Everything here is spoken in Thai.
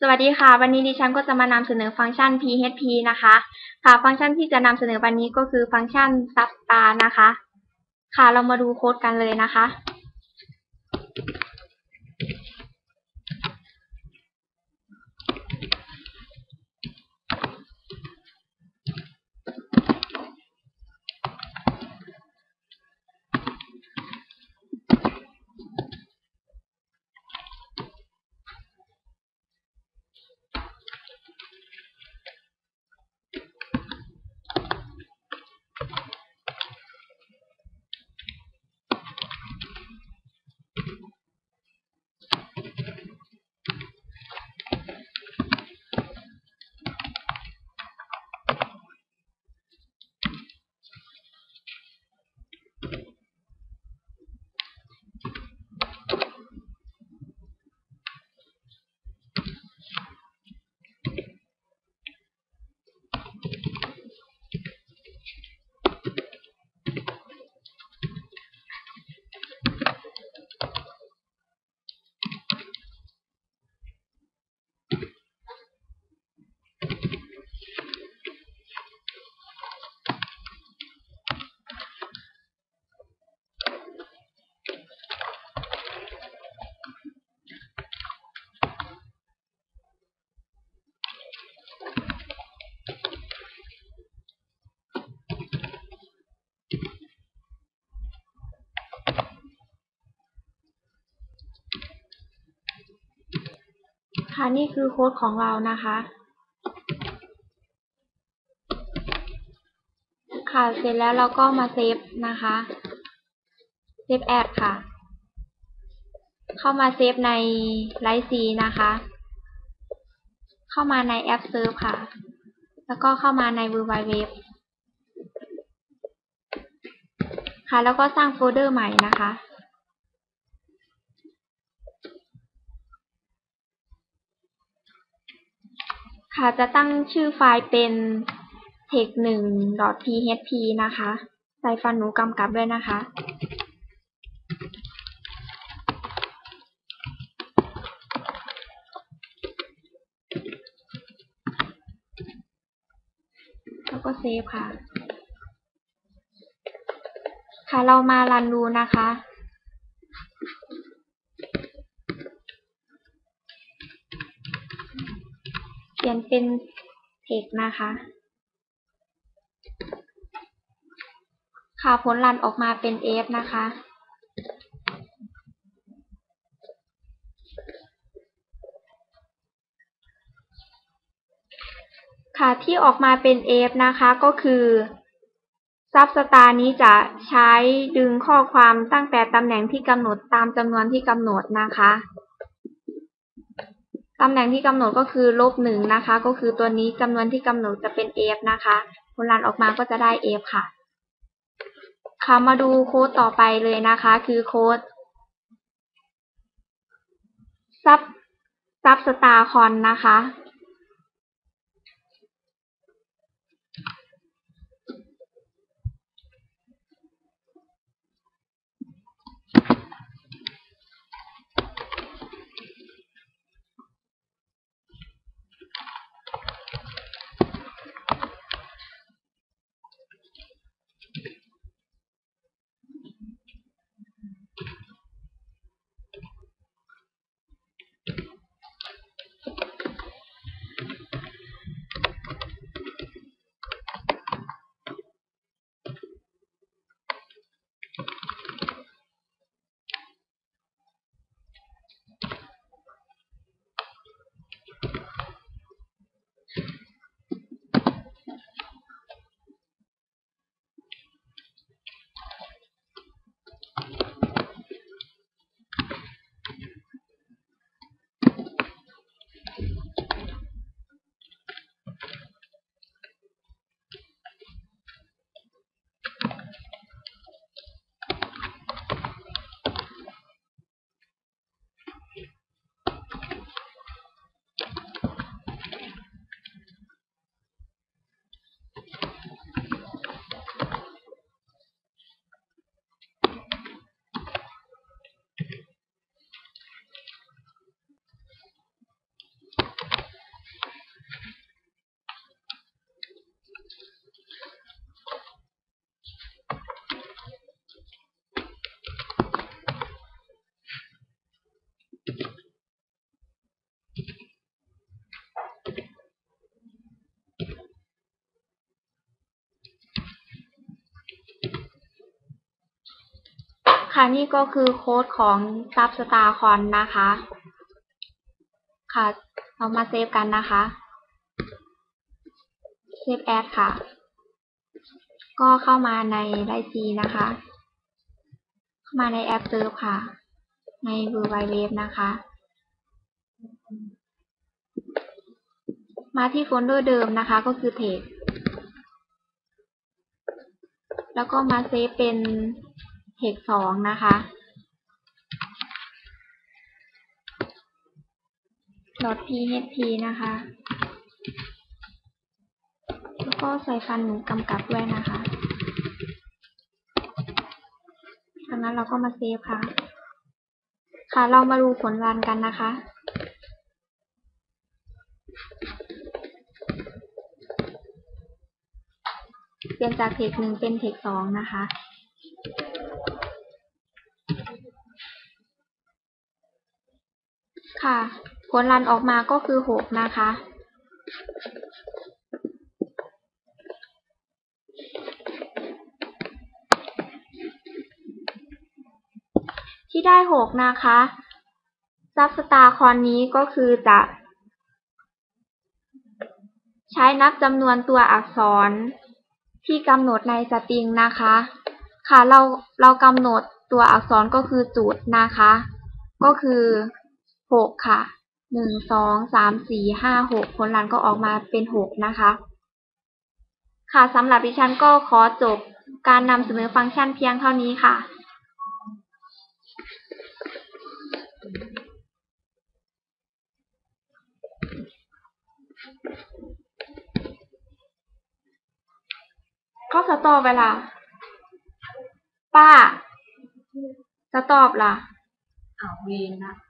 สวัสดีค่ะ วันนี้ดิฉันก็จะมานำเสนอฟังก์ชัน PHP นะคะ ค่ะ ฟังก์ชันที่จะนำเสนอวันนี้ก็คือฟังก์ชัน substar นะคะ ค่ะ เรามาดูโค้ดกันเลยนะคะ ค่ะนี่คือโค้ดของเรานะคะ ค่ะเสร็จแล้วเราก็มาเซฟนะคะเซฟแอดค่ะ เข้ามาเซฟในไลฟ์ซีนะคะ เข้ามาในแอปเซิร์ฟค่ะ แล้วก็เข้ามาใน w w w ค่ะ แล้วก็สร้างโฟลเดอร์ใหม่นะคะ ค่ะจะตั้งชื่อไฟล์เป็น text1.php นะคะ ใส่ฟันหนูกำกับด้วยนะคะ แล้วก็เซฟค่ะ ค่ะเรามารันดูนะคะ เขียนเป็น text นะคะ ค่ะผลลันออกมาเป็น f นะคะ ค่ะที่ออกมาเป็น f นะคะก็คือ substar นี้จะใช้ดึงข้อความตั้งแต่ตำแหน่งที่กำหนดตามจำนวนที่กำหนดนะคะ ตำแหน่งที่กำหนดก็คือลบหนึ่งนะคะ ก็คือตัวนี้จำนวนที่กำหนดจะเป็น f นะคะผลลันออกมาก็จะได้ f ค่ะ ค่ะมาดูโค้ดต่อไปเลยนะคะ คือโค้ด sub substar con นะคะ ค่ะนี่ก็คือโค้ดของซับสตาร์คอนนะคะ ค่ะ เรามาเซฟกันนะคะ เซฟแอดค่ะ ก็เข้ามาในไลซีนะคะ เข้ามาในแอปเซิร์ฟค่ะ ใน w w w นะคะ มาที่โฟลเดอร์เดิมนะคะ ก็คือ text แล้วก็มาเซฟเป็น text สองนะคะ .php นะคะ แล้วก็ใส่ฟันหนูกำกับด้วยนะคะ จากนั้นเราก็มาเซฟค่ะ ค่ะ เรามาดูผลรันกันนะคะเปลี่ยนจากเทคหนึ่งเป็นเทคสองนะคะ ค่ะ ผลรันออกมาก็คือหกนะคะ ที่ได้หกนะคะซับสตาร์คอนนี้ก็คือจะใช้นับจำนวนตัวอักษรที่กำหนดในสตริงนะคะ ค่ะเราเรากำหนดตัวอักษรก็คือจุดนะคะ ก็คือ หกค่ะหนึ่งสองสามสี่ห้าหกผลลัพธ์ก็ออกมาเป็นหกนะคะ ค่ะสำหรับดิฉันก็ขอจบการนำเสนอฟังก์ชันเพียงเท่านี้ค่ะเขาสตอบเวลาป้า สตอบล่ะอ้าวเวนะ